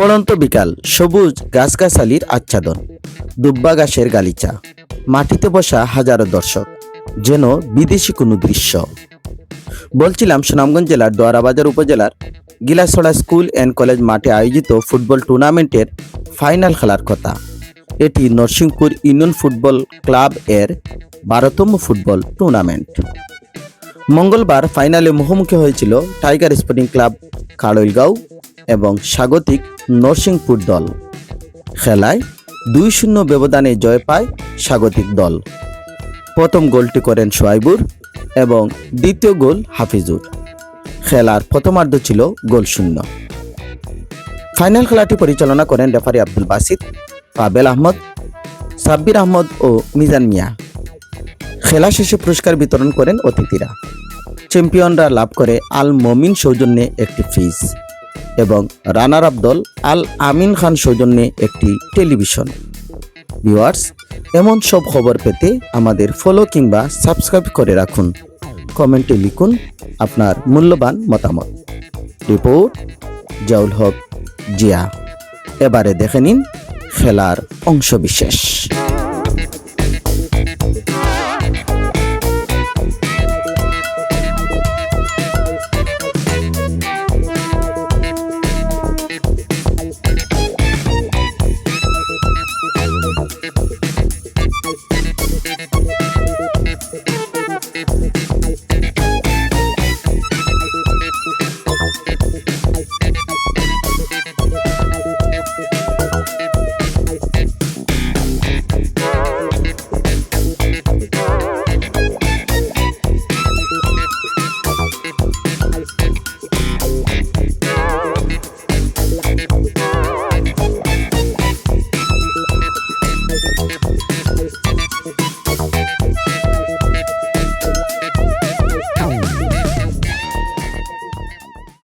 পড়ন্ত বিকাল, সবুজ গাছগাছালির আচ্ছাদন, দুব্বা গাছের গালিচা, মাটিতে বসা হাজারো দর্শক, যেন বিদেশি কোনো দৃশ্য। বলছিলাম সুনামগঞ্জ জেলার দোয়ারাবাজার উপজেলার গিলাসড়া স্কুল অ্যান্ড কলেজ মাঠে আয়োজিত ফুটবল টুর্নামেন্টের ফাইনাল খেলার কথা। এটি নরসিংপুর ইউনিয়ন ফুটবল ক্লাব এর বারোতম ফুটবল টুর্নামেন্ট। মঙ্গলবার ফাইনালে মুখোমুখি হয়েছিল টাইগার স্পোর্টিং ক্লাব কাড়ইলগাঁও এবং স্বাগতিক নরসিংপুর দল। খেলায় দুই শূন্য ব্যবধানে জয় পায় স্বাগতিক দল। প্রথম গোলটি করেন সোয়াইবুর এবং দ্বিতীয় গোল হাফিজুর। খেলার প্রথমার্ধ ছিল গোল শূন্য ফাইনাল খেলাটি পরিচালনা করেন রেফারি আব্দুল বাসিদ পাবেল আহমদ, সাব্বির আহমদ ও মিজান মিয়া। খেলা শেষে পুরস্কার বিতরণ করেন অতিথিরা। চ্যাম্পিয়নরা লাভ করে আল মমিন সৌজন্যে একটি ফ্রিজ এবং রানার আপ দল আল আমিন খান সৌজন্যে একটি টেলিভিশন। ভিওয়ার্স এমন সব খবর পেতে আমাদের ফলো কিংবা সাবস্ক্রাইব করে রাখুন। কমেন্টে লিখুন আপনার মূল্যবান মতামত। রিপোর্ট, জাউল হক জিয়া। এবারে দেখে নিন খেলার অংশবিশেষ।